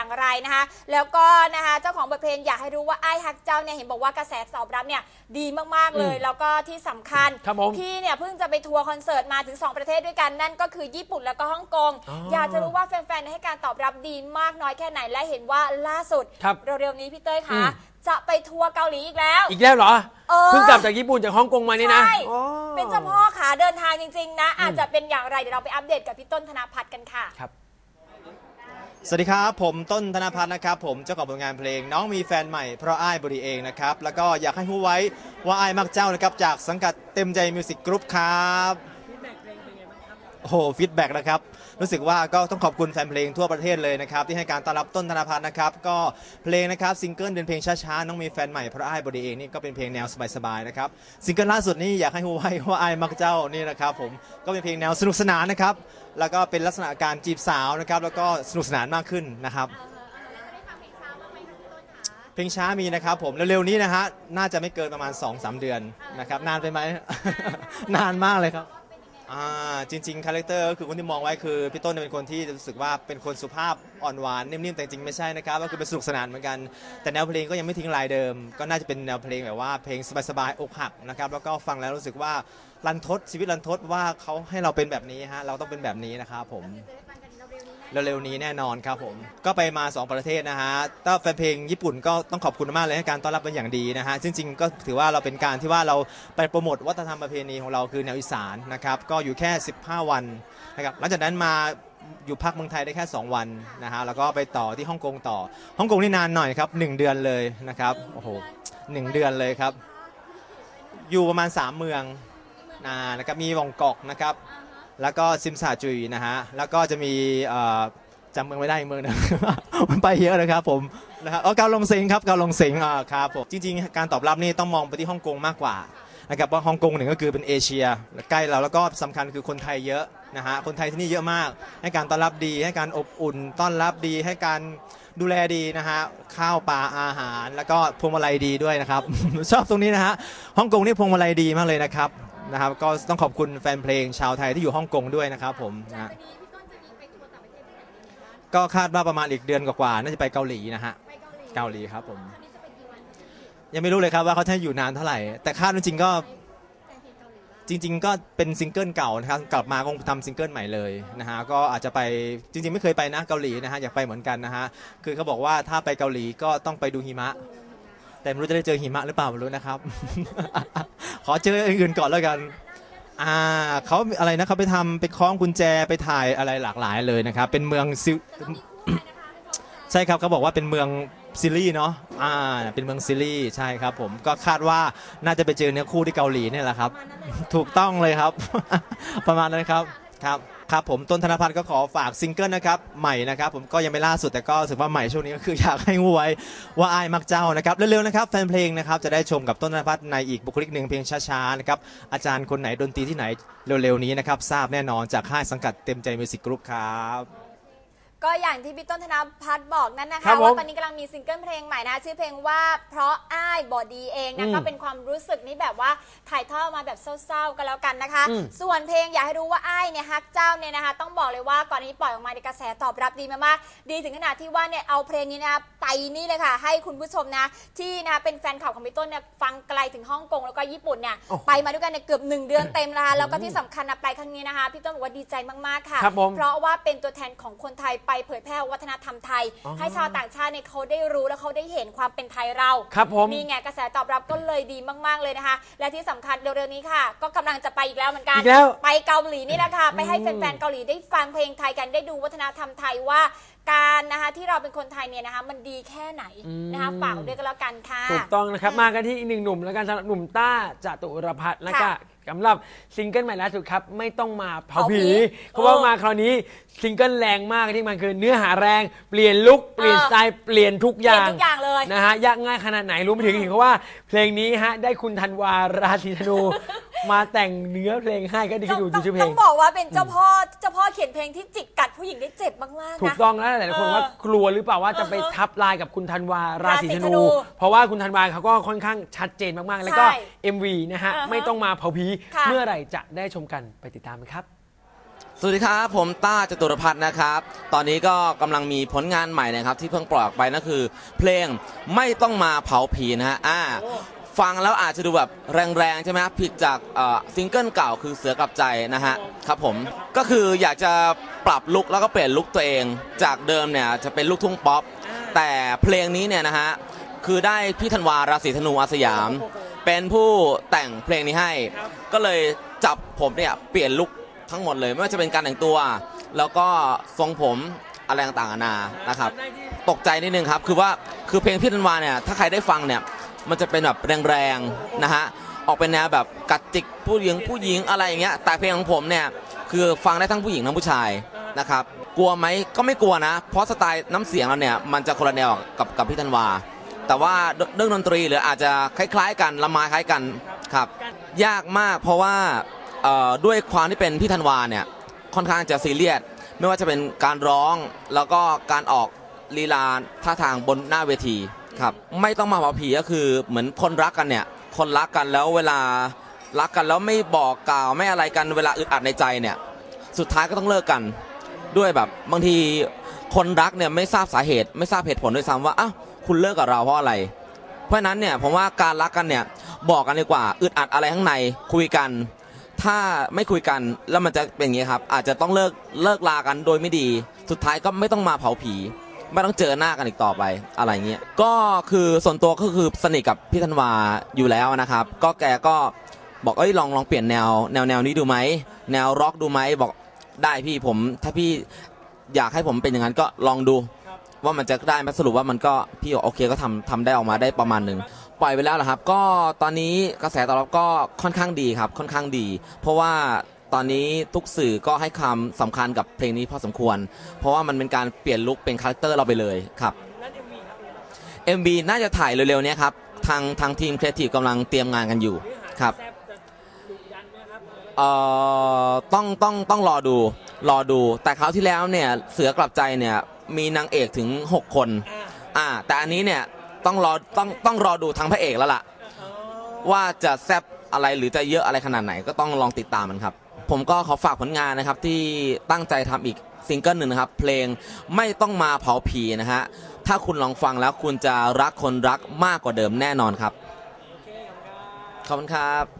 อย่างไรนะคะ แล้วก็นะคะเจ้าของบทเพลงอยากให้รู้ว่าไอ้ายฮักเจ้าเนี่ยเห็นบอกว่ากระแสตอบรับเนี่ยดีมากๆเลยอืมแล้วก็ที่สำคัญครับผมพี่เนี่ยเพิ่งจะไปทัวร์คอนเสิร์ตมาถึง 2 ประเทศด้วยกันนั่นก็คือญี่ปุ่นแล้วก็ฮ่องกงอ๋อออยากจะรู้ว่าแฟนๆให้การตอบรับดีมากน้อยแค่ไหนและเห็นว่าล่าสุดครับเร็วๆนี้พี่เต้ยอืคะม จะไปทัวร์เกาหลีอีกแล้ว อีกแล้วเหรอ เออ เพิ่งกลับจากญี่ปุ่นจากฮ่องกงมานี่นะใช่ อ๋อ เป็นเจ้าพ่อขาเดินทางจริง ๆ นะ อาจจะเป็นอย่างไร เดี๋ยวเราไปอัปเดตกับพี่ต้นธนพัฒน์กันค่ะ ครับ สวัสดีครับ ผมต้นธนพัฒน์นะครับ ผมเจ้าของผลงานเพลง น้องมีแฟนใหม่เพราะอ้ายบริเองนะครับ แล้วก็อยากให้รู้ไว้ว่าอ้ายมักเจ้านะครับ จากสังกัดเต็มใจมิวสิกกรุ๊ปครับ โอ้โหฟีดแบ็กนะครับ รู้สึกว่าก็ต้องขอบคุณแฟนเพลงทั่วประเทศเลยนะครับที่ให้การต้อนรับต้นธนพัฒน์นะครับก็เพลงนะครับซิงเกิลเป็นเพลงช้าๆน้องมีแฟนใหม่เพราะอ้ายบริเองนี่ก็เป็นเพลงแนวสบายๆนะครับซิงเกิลล่าสุดนี่อยากให้รู้ไว้ว่าอ้ายมักเจ้านี่นะครับผมก็เป็นเพลงแนวสนุกสนานนะครับแล้วก็เป็นลักษณะการจีบสาวนะครับแล้วก็สนุกสนานมากขึ้นนะครับ เพลงช้ามีนะครับผมเร็วๆนี้นะฮะน่าจะไม่เกินประมาณ 2-3 เดือนนะครับนานไปไหม นานมากเลยครับ อ่าจริงๆคาแรคเตอร์ก็คือคนที่มองไว้คือพี่ต้นเป็นคนที่รู้สึกว่าเป็นคนสุภาพอ่อนหวานนิ่มๆแต่จริงๆไม่ใช่นะครับก็คือเป็นสนุกสนานเหมือนกัน แต่แนวเพลงก็ยังไม่ทิ้งลายเดิม ก็น่าจะเป็นแนวเพลงแบบว่าเพลงสบายๆอกหักนะครับแล้วก็ฟังแล้วรู้สึกว่ารันทดชีวิตรันทดว่าเขาให้เราเป็นแบบนี้ฮะเราต้องเป็นแบบนี้นะครับผม เร็วๆนี้แน่นอนครับผม ก็ไปมา 2 ประเทศนะฮะถ้าแฟนเพลงญี่ปุ่นก็ต้องขอบคุณมากเลยให้การต้อนรับเป็นอย่างดีนะฮะจริงๆก็ถือว่าเราเป็นการที่ว่าเราไปโปรโมทวัฒนธรรมประเพณีของเราคือแนวอีสานนะครับ ก็อยู่แค่ 15 วันนะครับ หลังจากนั้นมาอยู่พักเมืองไทยได้แค่ 2 วันนะฮะ แล้วก็ไปต่อที่ฮ่องกงต่อ ฮ่องกงนี่นานหน่อยครับ 1 เดือนเลยนะครับ โอ้โหหนึ่งเดือนเลยครับ อยู่ประมาณ 3 เมืองนะนะครับ มีวองกอกนะครับ แล้วก็ซิมซาจุยนะฮะ แล้วก็จะมีจำเมืองไม่ได้อีกเมืองนึง มันไปเยอะเลยครับผมนะฮะอ๋อเกาลงเซ็งครับเกาลงเซ็งอ่าครับผมจริงๆ การตอบรับนี่ต้องมองไปที่ฮ่องกงมากกว่านะครับว่าฮ่องกงหนึ่งก็คือเป็นเอเชียใกล้เราแล้วก็สำคัญคือคนไทยเยอะนะฮะคนไทยที่นี่เยอะมาก ให้การต้อนรับดี ให้การอบอุ่น ต้อนรับดีให้การดูแลดีนะฮะข้าวปลาอาหาร แล้วก็พวงมาลัยดีด้วยนะครับ ชอบตรงนี้นะฮะฮ่องกงนี่พวงมาลัยดีมากเลยนะครับ นะครับ ก็ต้องขอบคุณแฟนเพลงชาวไทยที่อยู่ฮ่องกงด้วยนะครับผมนะฮะก็คาดว่าประมาณอีกเดือนกว่าๆน่าจะไปเกาหลีนะฮะเกาหลีครับผม ยังไม่รู้เลยครับว่าเขาจะอยู่นานเท่าไหร่ แต่คาดว่าจริงๆก็จริง ๆ ก็เป็นซิงเกิลเก่านะครับกลับมาคงทำซิงเกิลใหม่เลยนะฮะก็อาจจะไปจริง ๆ ไม่เคยไปนะเกาหลีนะฮะอยากไปเหมือนกันนะฮะคือเขาบอกว่าถ้าไปเกาหลีก็ต้องไปดูหิมะ แต่ไม่รู้จะได้เจอหิมะหรือเปล่าไม่รู้นะครับ ขอเจออย่างอื่นก่อนแล้วกันอ่าเขาอะไรนะเขาไปทำไปคล้องกุญแจไปถ่ายอะไรหลากหลายเลยนะครับ เป็นเมืองซิใช่ครับเขาบอกว่าเป็นเมืองซิลี่เนาะอ่าเป็นเมืองซิลี่ใช่ครับผมก็คาดว่าน่าจะไปเจอเนื้อคู่ที่เกาหลีเนี่ยแหละครับ ถูกต้องเลยครับ ประมาณนั้นครับครับ ครับผมต้นธนพัฒน์ก็ขอฝากซิงเกิลนะครับใหม่นะครับ ผมก็ยังไม่ล่าสุดแต่ก็รู้สึกว่าใหม่ช่วงนี้ก็คืออยากให้งูไว้ว่าอายมักเจ้านะครับเร็วๆนะครับแฟนเพลงนะครับจะได้ชมกับต้นธนพัฒน์ในอีกบุคลิกหนึ่งเพลงช้าๆนะครับอาจารย์คนไหนดนตรีที่ไหนเร็วๆนี้นะครับทราบแน่นอนจากค่ายสังกัดเต็มใจมิวสิกกรุ๊ปครับ ก็อย่างที่พี่ต้นธนพัฒน์บอกนั่นนะครัคะบผมว่าตอนนี้กำลังมีซิงเกิลเพลงใหม่นะ ชื่อเพลงว่าเพราะอ้ายบอดีเองนะอืมก็เป็นความรู้สึกนี้แบบว่าถ่ายทอดมาแบบเศร้าๆกันแล้วกันนะคะ อืมส่วนเพลงอยากให้รู้ว่าอ้ายเนี่ยฮักเจ้าเนี่ยนะคะ ต้องบอกเลยว่าก่อนนี้ปล่อยออกมาในกระแสตอบรับดีมากๆดีถึงขนาดที่ว่าเนี่ยเอาเพลงนี้นะคะไปนี่เลยค่ะ ให้คุณผู้ชมนะ ที่นะคะเป็นแฟนคลับของพี่ต้นเนี่ยฟังไกลถึงฮ่องกงแล้วก็ญี่ปุ่นเนี่ยโอ้โหไปมาด้วยกันเนี่ยเกือบหนึ่งเดือนเต็มนะคะแล้วก็ที่สำคัญนะไปครั้งนี้นะคะพี่ต้นบอกว่าดีใจมากๆค่ะ ครับผม เพราะว่าเป็นตัวแทนของคนไทยไปเผยแพร่วัฒนธรรมไทย อ๋อให้ชาวต่างชาติเนี่ยเขาได้รู้และเขาได้เห็นความเป็นไทยเราครับผม นี่ไงกระแสตอบรับก็เลยดีมาก ๆ เลยนะคะ และที่สำคัญเร็วๆนี้ค่ะ ก็กำลังจะไปอีกแล้วเหมือนกัน อีกแล้ว ไปเกาหลีนี่แหละค่ะ ไปให้อืมแฟนๆเกาหลีได้ฟังเพลงไทยกันได้ดูวัฒนธรรมไทยว่า การนะคะที่เราเป็นคนไทยเนี่ยนะคะ มันดีแค่ไหนนะคะฝากด้วยกันแล้วกันค่ะ ถูกต้องนะครับ มากันที่อีกหนึ่งหนุ่มแล้วกันสำหรับหนุ่มต้าจตุรพัฒน์แล้วก็ค่ะ สำหรับซิงเกิลใหม่ล่าสุดครับ ไม่ต้องมาเผาเผาผีผีเพราะว่าเออมาคราวนี้ซิงเกิลแรงมากที่มันคือเนื้อหาแรงเปลี่ยนลุคเปลี่ยนเออสไตล์เปลี่ยนทุกอเปลี่ยย่านงทุกอย่างเลยนะฮะยากง่ายขนาดไหนรู้ไม่ถึงเห็นเขาว่า เพลงนี้ฮะ ได้คุณธันวาราศีธนู มาแต่งเนื้อเพลงให้ก็ดีต้ก็องดูต้องชื่อเพลต้งองบอกว่าเป็นเจ้าพ่อเจ้าพ่อเขียนเพลงที่จิกกัดผู้หญิงได้เจ็บมากๆถูกนะ ต้องแล้วหลายๆคนเออว่ากลัวหรือเปล่าว่าจะไปอือฮะทับลายกับคุณธันวาราศีธราศีธนู นู เพราะว่าคุณธันวาเขาก็ค่อนข้างชัดเจนมากๆ แล้วก็ ใช่ MV นะฮะอือฮะไม่ต้องมาเผาผีค่ะ เมื่อไหร่จะได้ชมกันไปติดตามกันครับ สวัสดีครับ ผมต้าจตุรพัฒน์นะครับ ตอนนี้ก็กำลังมีผลงานใหม่นะครับ ที่เพิ่งปล่อยออกไปนั่นคือ เพลงไม่ต้องมาเผาผีนะฮะอ่าฟังแล้วอาจจะดูแบบแรงๆใช่ไหมผิดจากซิงเกิลเก่าคือเสือกลับใจนะฮะครับผมก็คืออยากจะปรับลุคแล้วก็เปลี่ยนลุคตัวเอง จากเดิมเนี่ยจะเป็นลูกทุ่งป๊อปแต่เพลงนี้เนี่ยนะฮะคือได้พี่ธันวาราศีธนูอาสยาม เป็นผู้แต่งเพลงนี้ให้ ก็เลยจับผมเนี่ยเปลี่ยนลุค ทั้งหมดเลย ไม่ว่าจะเป็นการแต่งตัว แล้วก็ทรงผมอะไรต่างๆนานานะครับ ตกใจนิดนึงครับ คือว่าคือเพลงพี่ธันวาเนี่ยถ้าใครได้ฟังเนี่ยมันจะเป็นแบบแรงๆนะฮะออกเป็นแนวแบบกัดจิกผู้หญิงผู้หญิงอะไรอย่างเงี้ยแต่เพลงของผมเนี่ยคือฟังได้ทั้งผู้หญิงทั้งผู้ชายนะครับกลัวไหมก็ไม่กลัวนะ เพราะสไตล์น้ำเสียงเราเนี่ยมันจะคนละแนวกับกับพี่ธันวา แต่ว่าเรื่องดนตรีหรืออาจจะคล้าย ๆ กันละไม้คล้ายกันครับ ยากมากเพราะว่า เอ่อด้วยความที่เป็นพี่ธันวาเนี่ยค่อนข้างจะซีเรียสไม่ว่าจะเป็นการร้องแล้วก็การออกลีลาท่าทางบนหน้าเวทีครับไม่ต้องมาเผาผีก็คือเหมือนคนรักกันเนี่ยคนรักกันแล้วเวลารักกันแล้วไม่บอกกล่าวไม่อะไรกันเวลาอึดอัดในใจเนี่ยสุดท้ายก็ต้องเลิกกัน ด้วยแบบบางทีคนรักเนี่ยไม่ทราบสาเหตุ ไม่ทราบเหตุผลด้วยซ้ำว่าอ้าวคุณเลิกกับเราเพราะอะไร เพราะฉะนั้นเนี่ยผมว่าการรักกันเนี่ยบอกกันดีกว่าอึดอัดอะไรข้างในคุยกัน ถ้าไม่คุยกันแล้วมันจะเป็นอย่างนี้ครับ อาจจะต้องเลิกเลิกลากันโดยไม่ดี สุดท้ายก็ไม่ต้องมาเผาผี ไม่ต้องเจอหน้ากันอีกต่อไปอะไรเงี้ยก็คือส่วนตัวก็คือสนิทกับพี่ธันวาอยู่แล้วนะครับ ก็แกก็บอกเอ้ยลองลองเปลี่ยนแนวแนวแนวนี้ดูไหมแนวร็อกดูไหมบอกได้พี่ผม ถ้าพี่อยากให้ผมเป็นอย่างนั้นก็ลองดู ว่ามันจะได้ไหมสรุปว่ามันก็พี่บอกโอเคก็ทำทำได้ออกมาได้ประมาณหนึ่ง ปล่อยไปแล้วเหรอครับ ก็ตอนนี้กระแสตอบรับก็ค่อนข้างดีครับ ค่อนข้างดี เพราะว่าตอนนี้ทุกสื่อก็ให้ความสำคัญกับเพลงนี้พอสมควร เพราะว่ามันเป็นการเปลี่ยนลุคเป็นคาแรคเตอร์เราไปเลยครับ MV น่าจะถ่ายเร็วๆเนี้ครับ ทางทางทีมครีเอทีฟกำลังเตรียมงานกันอยู่ครับเอ่อต้องต้องต้องรอดู รอดู แต่คราวที่แล้วเนี่ยเสือกลับใจเนี่ยมีนางเอกถึง 6 คน อ่า แต่อันนี้เนี่ย ต้องรอต้องต้องรอดูทางพระเอกแล้วล่ะ ว่าจะแซบอะไรหรือจะเยอะอะไรขนาดไหนก็ต้องลองติดตามมันครับ ผมก็ขอฝากผลงานนะครับที่ตั้งใจทำอีกซิงเกิลหนึ่งนะครับ เพลงไม่ต้องมาเผาผีนะฮะถ้าคุณลองฟังแล้วคุณจะรักคนรักมากกว่าเดิมแน่นอนครับ ขอบคุณครับ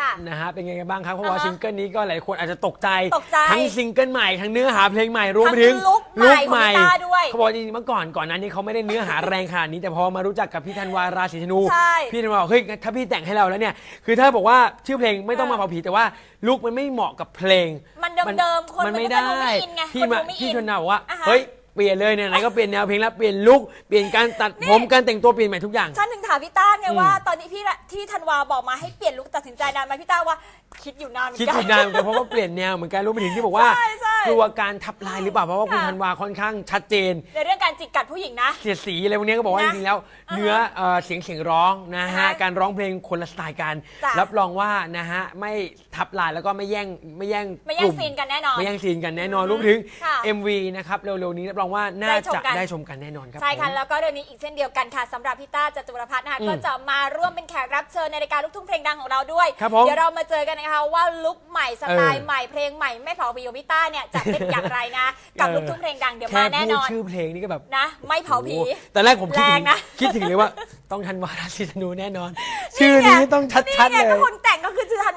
ค่ะนะฮะเป็นไงกันบ้างครับเพราะว่าอ่าฮะซิงเกิลนี้ก็หลายคนอาจจะตกใจตกใจทั้งซิงเกิลใหม่ทั้งเนื้อหาเพลงใหม่รวมไปถึงทั้งลุคใหม่ของพี่ต้าด้วยเขาบอกจริงๆเมื่อก่อนก่อนหนั้นนี้เขาไม่ได้เนื้อหา แรงขนาดนี้แต่พอมารู้จักกับพี่ธันวาราศีธนูใช่พี่ธันวาบอกเฮ้ยถ้าพี่แต่งให้เราแล้วเนี่ยคือถ้าบอกว่าชื่อเพลงไม่ต้องมาเผาผีแต่ว่าลุคมันไม่เหมาะกับเพลงมันเดิมๆคนมันมันไม่ก็ได้จะดูไม่อินไงพี่คนมาดูไม่พี่อินชนนาบอกว่าอ่าฮะ เฮ้ย เปลี่ยนเลยเนี่ยไหนก็เปลี่ยนแนวเพลงแล้วเปลี่ยนลุคเปลี่ยนการตัดผมการแต่งตัวเปลี่ยนใหม่ทุกอย่าง ฉันถึงถามพี่ต้าไงอืมว่า ตอนนี้พี่ละที่ธันวาบอกมาให้เปลี่ยนลุคตัดสินใจนานไหมพี่ต้าว่า คิดอยู่นานเหมือนคิดกัอยู่นานเหมือนกันเพราะว่าเปลี่ยนแนวเหมือนกันรู้ไปถึงที่บอกว่าใช่ใช่กลัวการทับลายหรือเปล่าเพราะว่าคุณค่ะ ธันวาค่อนข้างชัดเจน ในเรื่องการจิกกัดผู้หญิงนะ เสียดสีอะไรพวกนี้ก็บอกว่านะจริงๆแล้วอ่าฮะเนื้อเอ่อเสียงเสียงร้องนะฮะอ่าฮะการร้องเพลงคนละสไตล์กัน จ้ะ รับรองว่านะฮะไม่ทับลายแล้วก็ไม่แย่งไม่แย่งไม่แย่กงลุ่ซีนกันแน่นอน ไม่แย่งซีนกันแน่นอนรวมถึง ค่ะ MV นะครับเร็วๆนี้รับรองว่าน่าได้ชมจะกันได้ชมกันแน่นอนครับใช่ค่ะ ผม แล้วก็เรื่องนี้อีกเช่นเดียวกันค่ะสำหรับพี่ต้าจตุรพัฒน์นะคะอืมก็จะมาร่วมเป็นแขกรับเชิญในรายการลูกทุ่งเพลงดังของเราด้วย ครับผม เดี๋ยวเรามาเจอกันนะคะว่าลุคใหม่สไตล์เออใหม่เพลงใหม่ไม่เผาผีของพี่ต้าเนี่ยจะเป็นอย่างไรนะ กับเออลูกทุ่งเพลงดังเดี๋ยวแค่มาแน่พูนดอนชื่อเพลงนี่ก็แบบนะ ไม่เผาผีโอ้โหแต่แรกผมคิดแรถึงงนะคิดถึงเลยว่า ต้องธันวาราศีธนูแน่นอน ชื่อนี้ต้องชัดนี่ๆไงเลยก็คน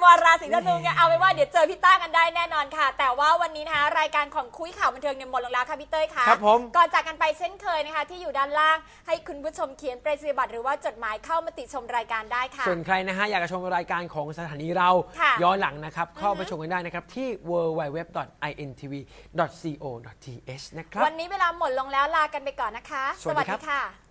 วาราศีธนูไงเอาไว้ว่าเดี๋ยวเจอพี่ต้ากันได้แน่นอนค่ะ แต่ว่าวันนี้นะคะรายการของคุยข่าวบันเทิงเนี่ยหมดลงแล้วค่ะพี่เต้ยค่ะครับผมก่อนจากกันไปเช่นเคยนะคะ ที่อยู่ด้านล่างให้คุณผู้ชมเขียนไปรษณียบัตรหรือว่าจดหมายเข้ามาติชมรายการได้ค่ะ ส่วนใครนะฮะอยากจะชมรายการของสถานีเราค่ะย้อนหลังนะครับเข้าไปชมกันได้นะครับที่ www.intv.co.th นะครับ วันนี้เวลาหมดลงแล้วลากันไปก่อนนะคะ สวัสดีครับค่ะ